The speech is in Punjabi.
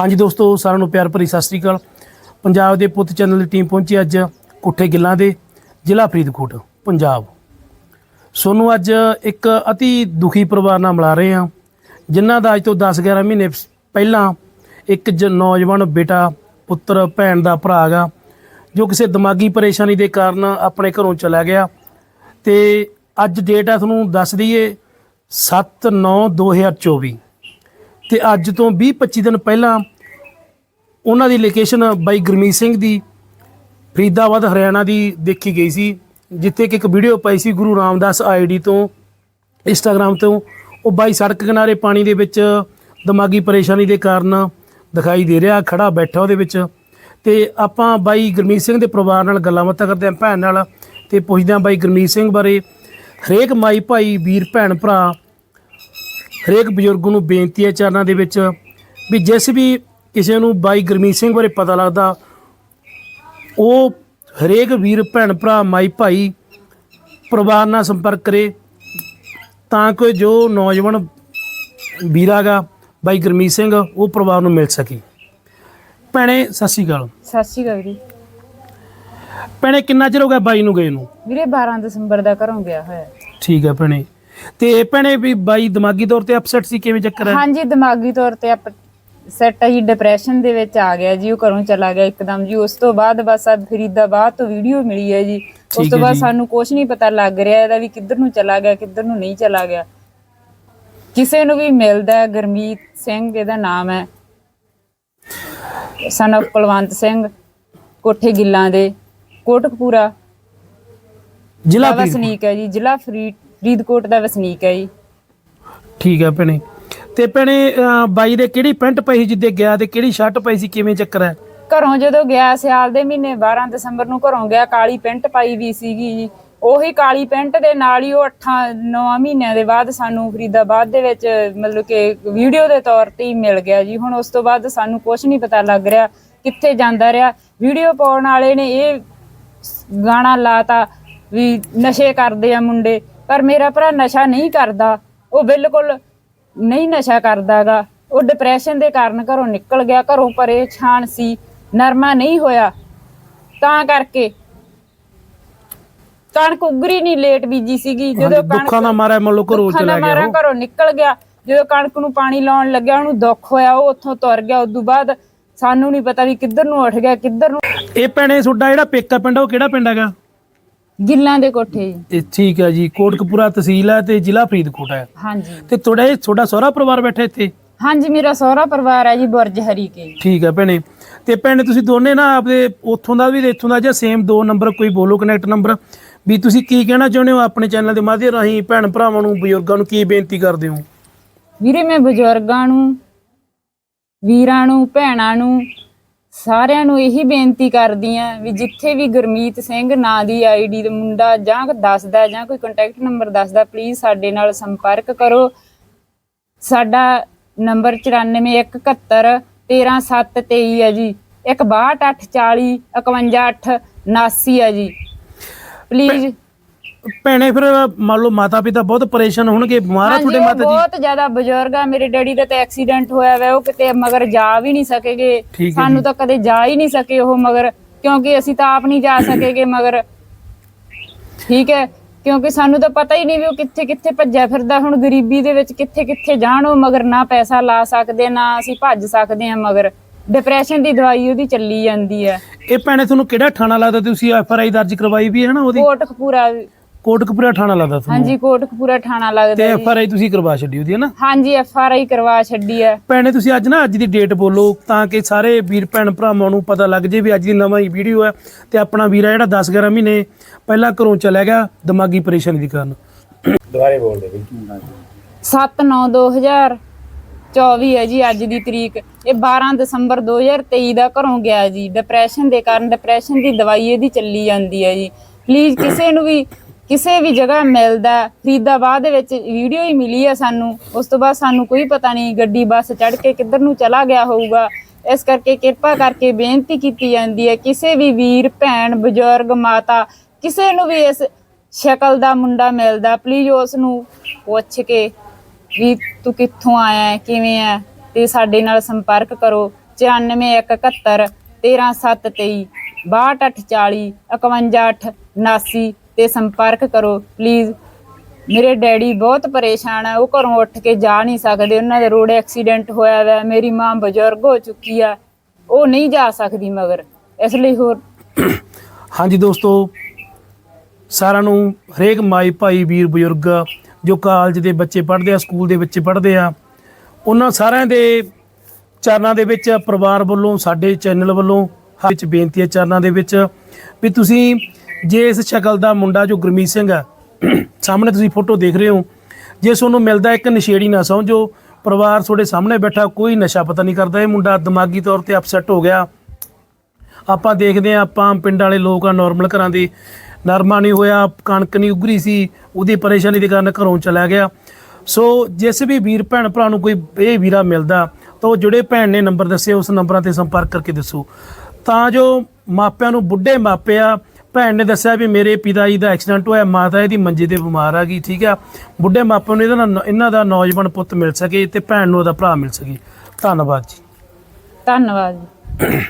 ਹਾਂਜੀ ਦੋਸਤੋ, ਸਾਰਿਆਂ ਨੂੰ ਪਿਆਰ ਭਰੀ ਸਤਿ ਸ੍ਰੀ ਅਕਾਲ। ਪੰਜਾਬ ਦੇ ਪੁੱਤ ਚੈਨਲ ਦੀ ਟੀਮ ਪਹੁੰਚੀ ਅੱਜ ਕੁੱਠੇ ਗਿੱਲਾਂ ਦੇ, ਜ਼ਿਲ੍ਹਾ ਫਰੀਦਕੋਟ, ਪੰਜਾਬ। ਸੋਨੂੰ ਅੱਜ ਇੱਕ ਅਤੀ ਦੁਖੀ ਪਰਿਵਾਰ ਨਾਲ ਮਿਲਾ ਰਹੇ ਹਾਂ, ਜਿਨ੍ਹਾਂ ਦਾ ਅੱਜ ਤੋਂ 10-11 ਮਹੀਨੇ ਪਹਿਲਾਂ ਇੱਕ ਜ- ਨੌਜਵਾਨ ਬੇਟਾ, ਪੁੱਤਰ, ਭੈਣ ਦਾ ਭਰਾ ਗਾ ਜੋ ਕਿਸੇ ਦਿਮਾਗੀ ਪਰੇਸ਼ਾਨੀ ਦੇ ਕਾਰਨ ਆਪਣੇ ਘਰੋਂ ਚਲਾ ਗਿਆ। ਤੇ ਅੱਜ ਡੇਟ ਆ ਤੁਹਾਨੂੰ ਦੱਸ ਦਈਏ 7/9/2024 ਤੇ ਅੱਜ ਤੋਂ 20-25 ਦਿਨ ਪਹਿਲਾਂ ਉਹਨਾਂ ਦੀ ਲੋਕੇਸ਼ਨ ਬਾਈ ਗੁਰਮੀਤ ਸਿੰਘ ਦੀ, ਫਰੀਦਾਬਾਦ, ਹਰਿਆਣਾ ਦੀ ਦੇਖੀ ਗਈ ਸੀ, ਜਿੱਥੇ ਕਿ ਇੱਕ ਵੀਡੀਓ ਪਾਈ ਸੀ ਗੁਰੂ ਰਾਮਦਾਸ ਆਈਡੀ ਤੋਂ ਇੰਸਟਾਗ੍ਰam ਤੋਂ। ਉਹ ਬਾਈ ਸੜਕ ਕਿਨਾਰੇ ਪਾਣੀ ਦੇ ਵਿੱਚ ਦਿਮਾਗੀ ਪਰੇਸ਼ਾਨੀ ਦੇ ਕਾਰਨ ਦਿਖਾਈ ਦੇ ਰਿਹਾ ਖੜਾ ਬੈਠਾ ਉਹਦੇ ਵਿੱਚ। ਤੇ ਆਪਾਂ ਬਾਈ ਗੁਰਮੀਤ ਸਿੰਘ ਦੇ ਪਰਿਵਾਰ ਨਾਲ ਗੱਲਾਂ ਬਾਤਾਂ ਕਰਦੇ ਆਂ ਭੈਣ ਨਾਲ, ਤੇ ਪੁੱਛਦੇ ਆਂ ਬਾਈ ਗੁਰਮੀਤ ਸਿੰਘ ਬਾਰੇ। ਹਰੇਕ ਮਾਈ ਭਾਈ, ਵੀਰ, ਭੈਣ, ਭਰਾ, ਹਰੇਕ ਬਜ਼ੁਰਗ ਨੂੰ ਬੇਨਤੀ ਹੈ ਚਰਨਾਂ ਦੇ ਵਿੱਚ ਵੀ ਜਿਸ ਵੀ ਕਿਸੇ ਨੂੰ ਬਾਈ ਗੁਰਮੀਤ ਸਿੰਘ ਬਾਰੇ ਪਤਾ ਲੱਗਦਾ ਉਹ ਹਰੇਕ ਵੀਰ ਭੈਣ ਭਰਾ ਮਾਈ ਭਾਈ ਪਰਿਵਾਰ ਨਾਲ ਸੰਪਰਕ ਕਰੇ ਤਾਂ ਕਿ ਜੋ ਨੌਜਵਾਨ ਵੀਰਾਗਾ ਬਾਈ ਗੁਰਮੀਤ ਸਿੰਘ ਉਹ ਪਰਿਵਾਰ ਨੂੰ ਮਿਲ ਸਕੇ। ਭੈਣੇ ਸਤਿ ਸ਼੍ਰੀ ਅਕਾਲ। ਸਤਿ ਸ਼੍ਰੀ ਅਕਾਲ ਵੀਰੇ ਭੈਣੇ ਕਿੰਨਾ ਚਿਰ ਹੋ ਗਿਆ ਬਾਈ ਨੂੰ ਗਏ ਨੂੰ? ਵੀਰੇ 12 ਦਸੰਬਰ ਦਾ ਘਰੋਂ ਗਿਆ ਹੋਇਆ। ਠੀਕ ਹੈ ਭੈਣੇ। ਤੇ ਭੈਣੇ ਵੀ ਬਾਈ ਦਿਮਾਗੀ ਤੌਰ ਤੇ ਅਪਸੈਟ ਸੀ ਕਿਵੇਂ ਚੱਕਰ ਹੈ? ਹਾਂਜੀ ਦਿਮਾਗੀ ਤੌਰ ਤੇ ਸੈਟ ਹੈ ਡਿਪਰੈਸ਼ਨ ਦੇ ਵਿੱਚ ਆ ਗਿਆ ਜੀ ਉਹ ਘਰੋਂ ਚਲਾ ਗਿਆ ਇੱਕਦਮ ਜੀ। ਉਸ ਤੋਂ ਬਾਅਦ ਬਸ ਆ ਫਰੀਦਾਬਾਦ ਤੋਂ ਵੀਡੀਓ ਮਿਲੀ ਹੈ ਜੀ। ਉਸ ਤੋਂ ਬਾਅਦ। ਸਾਨੂੰ ਕੁਝ ਨਹੀਂ ਪਤਾ ਲੱਗ ਰਿਹਾ ਇਹਦਾ ਵੀ ਕਿੱਧਰ ਨੂੰ ਚਲਾ ਗਿਆ ਕਿੱਧਰ ਨੂੰ ਨਹੀਂ ਚਲਾ ਗਿਆ। ਕਿਸੇ ਨੂੰ ਵੀ ਮਿਲਦਾ ਗੁਰਮੀਤ ਸਿੰਘ ਇਹਦਾ ਨਾਮ ਹੈ। ਸਨ ਕੁਲਵੰਤ ਸਿੰਘ ਕੋਠੇ ਗਿੱਲਾਂ ਦੇ ਕੋਟਕਪੂਰਾ। ਜ਼ਿਲ੍ਹਾ। ਵਸਨੀਕ ਹੈ ਜੀ ਜ਼ਿਲ੍ਹਾ ਫਰੀਦ ਫਰੀਦਕੋਟ ਦਾ ਵਸਨੀਕ ਹੈ ਜੀ। ਠੀਕ ਹੈ ਭੈਣੇ। ਤੇ ਭੈਣੇ ਅਹ, ਬਾਈ ਦੇ ਕਿਹੜੀ ਪੈਂਟ ਪਈ ਸੀ ਜਿੱਦੇ ਗਿਆ ਤੇ ਕਿਹੜੀ ਸ਼ਰਟ ਪਈ ਸੀ? ਕਿਵੇਂ ਚੱਕਰ ਹੈ? ਘਰੋਂ ਜਦੋਂ ਗਿਆ ਸਿਆਲ ਦੇ ਮਹੀਨੇ 12 ਦਸੰਬਰ ਨੂੰ ਘਰੋਂ ਗਿਆ ਕਾਲੀ ਪੈਂਟ ਪਾਈ ਵੀ ਸੀਗੀ ਜੀ। ਉਹੀ ਕਾਲੀ ਪੈਂਟ ਦੇ ਨਾਲ ਹੀ ਉਹ 8-9 ਮਹੀਨਿਆਂ ਦੇ ਬਾਅਦ ਸਾਨੂੰ ਫਰੀਦਾਬਾਦ ਦੇ ਵਿੱਚ ਮਤਲਬ ਕਿ ਵੀਡੀਓ ਦੇ ਤੌਰ ਤੇ ਹੀ ਮਿਲ ਗਿਆ ਜੀ। ਹੁਣ ਉਸ ਤੋਂ ਬਾਅਦ ਸਾਨੂੰ ਕੁਝ ਨਹੀਂ ਪਤਾ ਲੱਗ ਰਿਹਾ ਕਿੱਥੇ ਜਾਂਦਾ ਰਿਹਾ। ਵੀਡੀਓ ਪਾਉਣ ਵਾਲੇ ਨੇ ਇਹ ਗਾਣਾ ਲਾਤਾ ਵੀ ਨਸ਼ੇ ਕਰਦੇ ਆ ਮੁੰਡੇ ਪਰ ਮੇਰਾ ਭਰਾ ਨਸ਼ਾ ਨਹੀਂ ਕਰਦਾ। ਉਹ ਬਿਲਕੁਲ ਨਹੀਂ ਨਸ਼ਾ ਕਰਦਾਗਾ। ਉਹ ਡਿਪਰੈਸ਼ਨ ਦੇ ਕਾਰਨ ਘਰੋਂ ਨਿਕਲ ਗਿਆ ਘਰੋਂ ਪਰੇਸ਼ਾਨ ਸੀ ਨਰਮਾ ਨਹੀਂ ਹੋਇਆ। ਤਾਂ ਕਰਕੇ ਕਣਕ ਉਗਰੀ ਨਹੀਂ ਲੇਟ ਬੀਜੀ ਸੀਗੀ। ਜਦੋਂ ਹਾਂਜੀ, ਦੁੱਖਾਂ ਦਾ ਮਾਰਾ ਮੰਨ ਲਓ ਘਰੋਂ ਚਲਾ ਗਿਆ ਮਾਰਾ ਉਹ। ਘਰੋਂ ਨਿਕਲ ਗਿਆ। ਜਦੋਂ ਕਣਕ ਨੂੰ ਪਾਣੀ ਲਾਉਣ ਲੱਗਿਆ ਉਹਨੂੰ ਦੁੱਖ ਹੋਇਆ ਉਹ ਉੱਥੋਂ ਤੁਰ ਗਿਆ। ਉਦੋਂ ਬਾਅਦ ਸਾਨੂੰ ਨਹੀਂ ਪਤਾ ਵੀ ਕਿੱਧਰ ਨੂੰ ਉੱਠ ਗਿਆ ਕਿੱਧਰ ਨੂੰ ਇਹ ਭੈਣੇ ਤੁਹਾਡਾ ਜਿਹੜਾ ਪੇਕਾ ਪਿੰਡ ਉਹ ਕਿਹੜਾ ਪਿੰਡ ਹੈਗਾ? ਗਿੱਲਾਂ ਦੇ ਕੋਠੇ ਜੀ। ਇਹ ਠੀਕ ਹੈ ਜੀ ਕੋਟਕਪੂਰਾ ਤਹਿਸੀਲ ਹੈ ਤੇ ਜ਼ਿਲ੍ਹਾ ਫਰੀਦਕੋਟ ਹੈ। ਹਾਂਜੀ। ਤੇ ਤੁਹਾਡਾ ਇਹ ਤੁਹਾਡਾ ਸਹੁਰਾ ਪਰਿਵਾਰ ਬੈਠਾ ਇੱਥੇ? ਹਾਂਜੀ ਮੇਰਾ ਸਹੁਰਾ ਪਰਿਵਾਰ ਹੈ ਜੀ ਬੁਰਜ ਹਰੀਕੇ ਠੀਕ ਹੈ ਭੈਣੇ। ਤੇ ਭੈਣੇ ਤੁਸੀਂ ਦੋਨੇ ਨਾ ਆਪਦੇ ਉੱਥੋਂ ਦਾ ਵੀ ਤੇ ਇੱਥੋਂ ਦਾ ਜਾਂ ਸੇਮ ਦੋ ਨੰਬਰ ਕੋਈ ਬੋਲੋ ਕਨੈਕਟ ਨੰਬਰ ਵੀ ਤੁਸੀਂ ਕੀ ਕਹਿਣਾ ਚਾਹੁੰਦੇ ਹੋ ਆਪਣੇ ਚੈਨਲ ਦੇ ਮਾਧਿਅਮ ਰਾਹੀਂ ਭੈਣ ਭਰਾਵਾਂ ਨੂੰ ਬਜ਼ੁਰਗਾਂ ਨੂੰ ਕੀ ਬੇਨਤੀ ਕਰਦੇ ਹੋ? ਵੀਰੇ ਮੈਂ ਬਜ਼ੁਰਗਾਂ ਨੂੰ ਵੀਰਾਂ ਨੂੰ ਭੈਣਾਂ ਨੂੰ ਸਾਰਿਆਂ ਨੂੰ ਇਹੀ ਬੇਨਤੀ ਕਰਦੀ ਆ ਵੀ ਜਿੱਥੇ ਵੀ ਗੁਰਮੀਤ ਸਿੰਘ ਨਾਂ ਦੀ ਆਈਡੀ ਦਾ ਮੁੰਡਾ ਜਾਂ ਦੱਸਦਾ ਜਾਂ ਕੋਈ ਕੰਟੈਕਟ ਨੰਬਰ ਦੱਸਦਾ ਪਲੀਜ਼ ਸਾਡੇ ਨਾਲ ਸੰਪਰਕ ਕਰੋ। ਸਾਡਾ ਨੰਬਰ 9417 13723 ਹੈ ਜੀ। 1284 51879 ਹੈ ਜੀ। ਪਲੀਜ਼ ਭੈਣੇ ਫਿਰ ਮੰਨ ਲਓ ਮਾਤਾ ਪਿਤਾ ਬਹੁਤ ਪਰੇਸ਼ਾਨ ਹੋਣਗੇ ਬਿਮਾਰ ਆ ਹਾਂਜੀ ਤੁਹਾਡੇ ਉਹ ਮਾਤਾ ਜੀ? ਬਹੁਤ ਜ਼ਿਆਦਾ ਬਜ਼ੁਰਗ ਆ ਮੇਰੇ ਡੈਡੀ ਦਾ ਤਾਂ ਐਕਸੀਡੈਂਟ ਹੋਇਆ ਵਾ ਉਹ ਕਿਤੇ ਮਗਰ ਜਾ ਵੀ ਨਹੀਂ ਸਕੇਗੇ। ਠੀਕ ਹੈ ਸਾਨੂੰ ਤਾਂ ਕਦੇ ਜਾ ਹੀ ਨਹੀਂ ਸਕੇ ਉਹ ਮਗਰ ਕਿਉਂਕਿ ਅਸੀਂ ਤਾਂ ਆਪ ਨਹੀਂ ਜਾ ਸਕੇਗੇ ਮਗਰ। ਠੀਕ ਹੈ ਕਿਉਂਕਿ ਸਾਨੂੰ ਤਾਂ ਪਤਾ ਹੀ ਨਹੀਂ ਵੀ ਉਹ ਕਿੱਥੇ ਕਿੱਥੇ ਭੱਜਿਆ ਫਿਰਦਾ ਹੁਣ ਗਰੀਬੀ ਦੇ ਵਿੱਚ ਕਿੱਥੇ ਕਿੱਥੇ ਜਾਣ ਉਹ ਮਗਰ ਨਾ ਪੈਸਾ ਲਾ ਸਕਦੇ ਨਾ ਅਸੀਂ ਭੱਜ ਸਕਦੇ ਹਾਂ ਮਗਰ। ਡਿਪਰੈਸ਼ਨ ਦੀ ਦਵਾਈ ਉਹਦੀ ਚੱਲੀ ਜਾਂਦੀ ਹੈ। ਇਹ ਭੈਣੇ ਤੁਹਾਨੂੰ ਕਿਹੜਾ ਥਾਣਾ ਲੱਗਦਾ? ਤੁਸੀਂ ਐਫ ਆਰ ਆਈ ਦਰਜ ਕਰਵਾਈ ਵੀ ਹੈ ਨਾ ਉਹਦੀ? ਕੋਟਕਪੂਰਾ ਕੋਟਕਪੂਰਾ ਥਾਣਾ ਲੱਗਦਾ ਤੁਹਾਨੂੰ? ਹਾਂਜੀ ਕੋਟਕਪੂਰਾ ਥਾਣਾ ਤੇ ਲੱਗਦਾ ਜੀ। ਐਫ ਆਰ ਆਈ ਤੁਸੀਂ ਕਰਵਾ ਛੱਡੀ ਉਹਦੀ ਹੈ ਨਾ? ਹਾਂਜੀ ਐਫ ਆਰ ਆਈ ਕਰਵਾ ਛੱਡੀ ਹੈ ਭੈਣੇ ਤੁਸੀਂ ਅੱਜ ਨਾ ਅੱਜ ਦੀ ਡੇਟ ਬੋਲੋ ਤਾਂ ਕਿ ਸਾਰੇ ਵੀਰ ਭੈਣ ਭਰਾਵਾਂ ਨੂੰ ਪਤਾ ਲੱਗ ਜੇ ਵੀ ਅੱਜ ਦੀ ਨਵਾਂ ਹੀ ਵੀਡੀਓ ਹੈ ਤੇ ਆਪਣਾ ਵੀਰਾ ਜਿਹੜਾ 10 11 ਮਹੀਨੇ ਪਹਿਲਾਂ ਘਰੋਂ ਚਲਾ ਗਿਆ ਦਿਮਾਗੀ ਪਰੇਸ਼ਾਨੀ ਦੇ ਕਾਰਨ। 7/9/2024 ਹੈ ਜੀ ਅੱਜ ਦੀ ਤਰੀਕ। ਇਹ 12 ਦਸੰਬਰ 2023 ਦਾ ਘਰੋਂ ਗਿਆ ਜੀ। ਡਿਪਰੈਸ਼ਨ ਦੇ ਕਾਰਨ ਡਿਪਰੈਸ਼ਨ ਦੀ ਦਵਾਈ ਇਹਦੀ ਚੱਲੀ ਜਾਂਦੀ ਹੈ ਜੀ। ਪਲੀਜ਼ ਕਿਸੇ ਨੂੰ ਵੀ ਕਿਸੇ ਵੀ ਜਗ੍ਹਾ ਮਿਲਦਾ, ਫਰੀਦਾਬਾਦ ਦੇ ਵਿੱਚ ਵੀਡੀਓ ਹੀ ਮਿਲੀ ਹੈ ਸਾਨੂੰ। ਉਸ ਤੋਂ ਬਾਅਦ ਸਾਨੂੰ ਕੋਈ ਪਤਾ ਨਹੀਂ ਗੱਡੀ, ਬੱਸ ਚੜ੍ਹ ਕੇ ਕਿੱਧਰ ਨੂੰ ਚਲਾ ਗਿਆ ਹੋਊਗਾ। ਇਸ ਕਰਕੇ ਕਿਰਪਾ ਕਰਕੇ ਬੇਨਤੀ ਕੀਤੀ ਜਾਂਦੀ ਹੈ, ਕਿਸੇ ਵੀ ਵੀਰ, ਭੈਣ, ਬਜ਼ੁਰਗ, ਮਾਤਾ, ਕਿਸੇ ਨੂੰ ਵੀ ਇਸ ਸ਼ਕਲ ਦਾ ਮੁੰਡਾ ਮਿਲਦਾ ਪਲੀਜ਼ ਉਸ ਨੂੰ ਪੁੱਛ ਕੇ ਵੀ ਤੂੰ ਕਿੱਥੋਂ ਆਇਆ ਹੈ, ਕਿਵੇਂ ਹੈ? ਤੇ ਸਾਡੇ ਨਾਲ ਸੰਪਰਕ ਕਰੋ। 94171 13723 6240 51879 ਤੇ ਸੰਪਰਕ ਕਰੋ। ਪਲੀਜ਼ ਮੇਰੇ ਡੈਡੀ ਬਹੁਤ ਪਰੇਸ਼ਾਨ ਆ, ਉਹ ਘਰੋਂ ਉੱਠ ਕੇ ਜਾ ਨਹੀਂ ਸਕਦੇ। ਉਹਨਾਂ ਦੇ ਰੋਡ ਐਕਸੀਡੈਂਟ ਹੋਇਆ ਵਾ, ਮੇਰੀ ਮਾਂ ਬਜ਼ੁਰਗ ਹੋ ਚੁੱਕੀ ਆ, ਉਹ ਨਹੀਂ ਜਾ ਸਕਦੀ ਮਗਰ। ਇਸ ਲਈ ਹੋਰ ਹਾਂਜੀ ਦੋਸਤੋ, ਸਾਰਿਆਂ ਨੂੰ ਹਰੇਕ ਮਾਈ ਭਾਈ ਵੀਰ ਬਜ਼ੁਰਗ ਜੋ ਕਾਲਜ ਦੇ ਬੱਚੇ ਪੜ੍ਹਦੇ ਆ ਸਕੂਲ ਦੇ ਬੱਚੇ ਪੜ੍ਹਦੇ ਆ, ਉਹਨਾਂ ਸਾਰਿਆਂ ਦੇ ਚਰਨਾਂ ਦੇ ਵਿੱਚ, ਪਰਿਵਾਰ ਵੱਲੋਂ, ਸਾਡੇ ਚੈਨਲ ਵੱਲੋਂ ਹੱਥ ਵਿੱਚ ਬੇਨਤੀ ਹੈ ਚਰਨਾਂ ਦੇ ਵਿੱਚ ਵੀ ਤੁਸੀਂ ਜੇ ਇਸ ਸ਼ਕਲ ਦਾ ਮੁੰਡਾ ਜੋ ਗੁਰਮੀਤ ਸਿੰਘ ਆ ਸਾਹਮਣੇ ਤੁਸੀਂ ਫੋਟੋ ਦੇਖ ਰਹੇ ਹੋ, ਜੇ ਤੁਹਾਨੂੰ ਮਿਲਦਾ ਇੱਕ ਨਸ਼ੇੜੀ ਨਾ ਸਮਝੋ, ਪਰਿਵਾਰ ਤੁਹਾਡੇ ਸਾਹਮਣੇ ਬੈਠਾ, ਕੋਈ ਨਸ਼ਾ ਪਤਾ ਨਹੀਂ ਕਰਦਾ, ਇਹ ਮੁੰਡਾ ਦਿਮਾਗੀ ਤੌਰ ਤੇ ਅਪਸੈਟ ਹੋ ਗਿਆ। ਆਪਾਂ ਦੇਖਦੇ ਆ ਆਪਾਂ ਪਿੰਡ ਵਾਲੇ ਲੋਕ ਆ ਨਾਰਮਲ ਘਰਾਂ ਦੇ, ਨਰਮਾ ਨਹੀਂ ਹੋਇਆ, ਕਣਕ ਨਹੀਂ ਉਗਰੀ ਸੀ, ਉਹਦੀ ਪਰੇਸ਼ਾਨੀ ਦੇ ਕਾਰਨ ਘਰੋਂ ਚਲਾ ਗਿਆ। ਸੋ ਜਿਸ ਵੀ ਵੀਰ ਭੈਣ ਭਰਾ ਨੂੰ ਕੋਈ ਇਹ ਵੀਰਾ ਮਿਲਦਾ, ਤਾਂ ਉਹ ਜਿਹੜੇ ਭੈਣ ਨੇ ਨੰਬਰ ਦੱਸੇ, ਉਸ ਨੰਬਰਾਂ ਤੇ ਸੰਪਰਕ ਕਰਕੇ ਦੱਸੋ। ਤਾਂ ਜੋ ਮਾਪਿਆਂ ਨੂੰ ਬੁੱਢੇ ਮਾਪੇ ਆ ਭੈਣ ਨੇ ਦੱਸਿਆ ਵੀ ਮੇਰੇ ਪਿਤਾ ਜੀ ਦਾ ਐਕਸੀਡੈਂਟ ਹੋਇਆ, ਮਾਤਾ ਇਹਦੀ ਮੰਜੇ ਤੇ ਬਿਮਾਰ ਆ ਗਈ, ਠੀਕ ਆ। ਬੁੱਢੇ ਮਾਪਿਆਂ ਨੂੰ ਇਹਦਾ ਨਾ- ਇਹਨਾਂ ਦਾ ਨੌਜਵਾਨ ਪੁੱਤ ਮਿਲ ਸਕੇ ਤੇ ਭੈਣ ਨੂੰ ਉਹਦਾ ਭਰਾ ਮਿਲ ਸਕੇ। ਧੰਨਵਾਦ ਜੀ। ਧੰਨਵਾਦ ਜੀ।